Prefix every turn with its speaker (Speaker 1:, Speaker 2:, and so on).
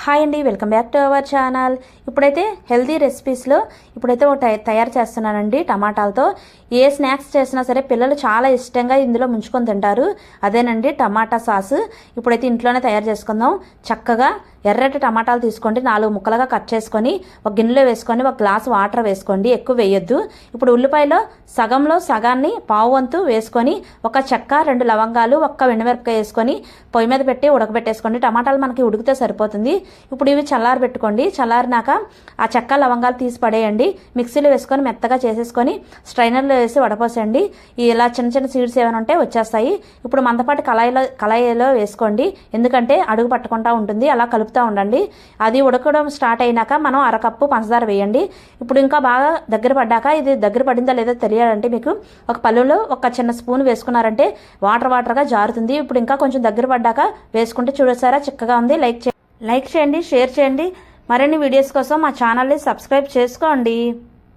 Speaker 1: Hi అండి welcome back to our channel. ఇప్పుడైతే healthy రెసిపీస్లో ఇప్పుడైతే ఒక తయారు చేస్తున్నానండి టమాటాలతో. ఏ స్నాక్స్ చేసినా సరే పిల్లలు చాలా ఇష్టంగా ఇందులో ముంచుకొని తింటారు. అదేనండి టమాటా సాస్. ఇప్పుడైతే ఇంట్లోనే తయారు చేసుకుందాం. చక్కగా ఎర్రటి టమాటాలు తీసుకోండి నాలుగు ముక్కలుగా కట్ చేసుకొని ఒక గిన్నెలో వేసుకొని ఒక గ్లాస్ వాటర్ వేసుకోండి ఎక్కువ వేయొద్దు. ఇప్పుడు ఉల్లిపాయలో సగంలో సగాన్ని పావు వంతు వేసుకొని ఒక చెక్క రెండు లవంగాలు ఒక్క వెండిమిరపకాయ వేసుకొని పొయ్యి మీద పెట్టి ఉడకబెట్టేసుకోండి. టమాటాలు మనకి ఉడికితే సరిపోతుంది. ఇప్పుడు ఇవి చల్లారి పెట్టుకోండి చల్లారినాక ఆ చెక్క లవంగాలు తీసి పడేయండి. మిక్సీలో వేసుకొని మెత్తగా చేసేసుకొని స్ట్రైనర్లో వేసి వడపోసేయండి. ఇలా చిన్న చిన్న సీడ్స్ ఏమైనా ఉంటే వచ్చేస్తాయి. ఇప్పుడు మందపాటి కళాయిలో కళాయిలో వేసుకోండి. ఎందుకంటే అడుగు పట్టకుండా ఉంటుంది. అలా కలుపుతూ ఉండండి. అది ఉడకడం స్టార్ట్ అయినాక మనం అరకప్పు పంచదార వేయండి. ఇప్పుడు ఇంకా బాగా దగ్గర పడ్డాక ఇది దగ్గర పడిందా లేదో తెలియాలంటే మీకు ఒక పళ్ళులో ఒక చిన్న స్పూన్ వేసుకున్నారంటే వాటర్ వాటర్గా జారుతుంది. ఇప్పుడు ఇంకా కొంచెం దగ్గర పడ్డాక వేసుకుంటే చూడసారా చిక్కగా ఉంది. లైక్ లైక్ చేయండి షేర్ చేయండి. మరిన్ని వీడియోస్ కోసం మా ఛానల్ని సబ్స్క్రైబ్ చేసుకోండి.